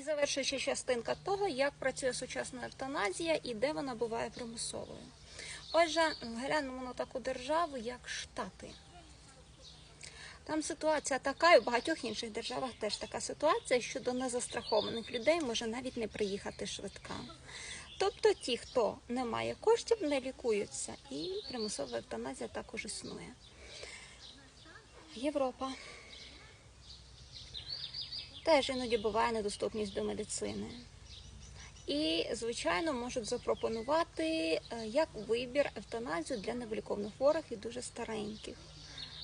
І завершуюча частинка того, як працює сучасна евтаназія і де вона буває примусовою. Отже, глянемо на таку державу, як Штати. Там ситуація така, і в багатьох інших державах теж така ситуація, що до незастрахованих людей може навіть не приїхати швидка. Тобто ті, хто не має коштів, не лікуються, і примусова евтаназія також існує. Європа. Теж іноді буває недоступність до медицини. І, звичайно, можуть запропонувати е, як вибір евтаназію для невиліковно хворих і дуже стареньких,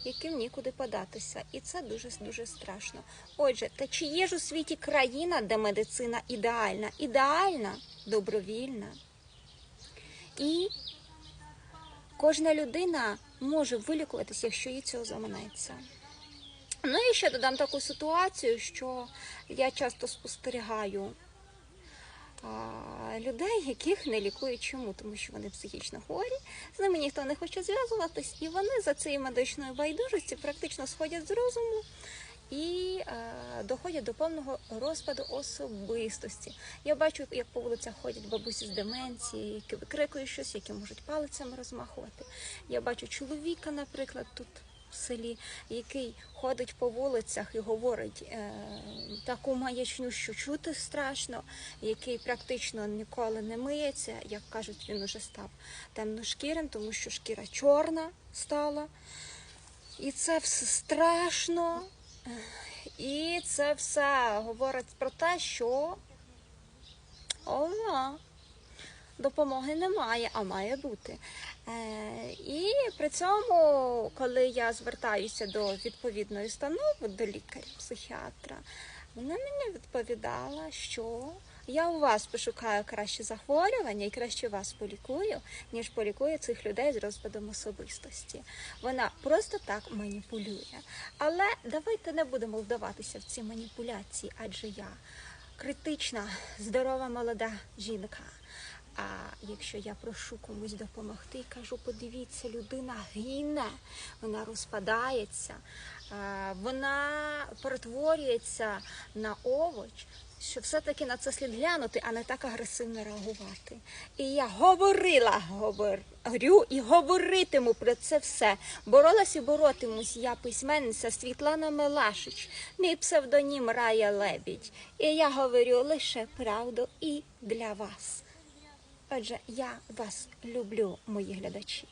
яким нікуди податися. І це дуже дуже страшно. Отже, та чи є ж у світі країна, де медицина ідеальна? Ідеальна, добровільна. І кожна людина може вилікуватися, якщо їй цього заманеться. Ну і ще додам таку ситуацію, що я часто спостерігаю а, людей, яких не лікують чому, тому що вони психічно хворі, з ними ніхто не хоче зв'язуватись, і вони за цією медичною байдужості практично сходять з розуму і е, доходять до повного розпаду особистості. Я бачу, як по вулицях ходять бабусі з деменції, які викрикують щось, які можуть палицями розмахувати. Я бачу чоловіка, наприклад, тут. В селі, який ходить по вулицях і говорить е, таку маячню, що чути страшно, який практично ніколи не миється, як кажуть, він уже став темношкірим, тому що шкіра чорна стала. І це все страшно. І це все говорить про те, що ова, допомоги немає, а має бути. Е, і при цьому, коли я звертаюся до відповідної установи, до лікаря-психіатра, вона мені відповідала, що я у вас пошукаю краще захворювання і краще вас полікую, ніж полікую цих людей з розпадом особистості. Вона просто так маніпулює. Але давайте не будемо вдаватися в ці маніпуляції, адже я критична, здорова молода жінка. А якщо я прошу комусь допомогти кажу, подивіться, людина гине, вона розпадається, вона перетворюється на овоч, що все-таки на це слід глянути, а не так агресивно реагувати. І я говорила, говорю і говоритиму про це все. Боролась і боротимусь я письменниця Світлана Мелашич, мій псевдонім Рая Лебідь. І я говорю лише правду і для вас. Отже, я вас люблю, мої глядачі.